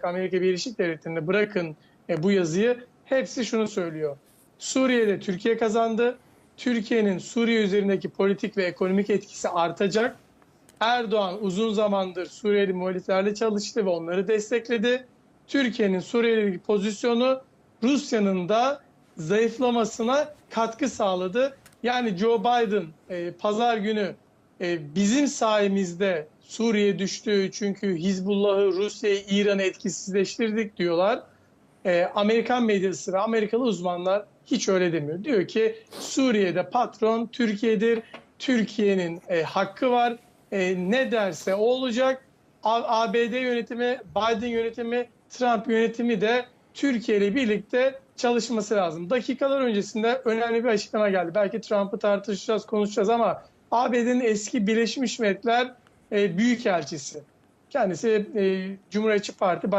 olacak Amerika Birleşik Devletleri'nde bırakın e, bu yazıyı. Hepsi şunu söylüyor. Suriye'de Türkiye kazandı. Türkiye'nin Suriye üzerindeki politik ve ekonomik etkisi artacak. Erdoğan uzun zamandır Suriyeli muhaliflerle çalıştı ve onları destekledi. Türkiye'nin Suriye'deki pozisyonu Rusya'nın da zayıflamasına katkı sağladı. Yani Joe Biden e, pazar günü e, bizim sayemizde Suriye düştü çünkü Hizbullah'ı, Rusya'yı, İran'ı etkisizleştirdik diyorlar. E, Amerikan medyası ve Amerikalı uzmanlar hiç öyle demiyor. Diyor ki Suriye'de patron Türkiye'dir. Türkiye'nin e, hakkı var. E, ne derse o olacak. A- ABD yönetimi, Biden yönetimi, Trump yönetimi de Türkiye ile birlikte çalışması lazım. Dakikalar öncesinde önemli bir açıklama geldi. Belki Trump'ı tartışacağız, konuşacağız ama ABD'nin eski Birleşmiş Milletler e, Büyükelçisi. Kendisi e, Cumhuriyetçi Parti Baş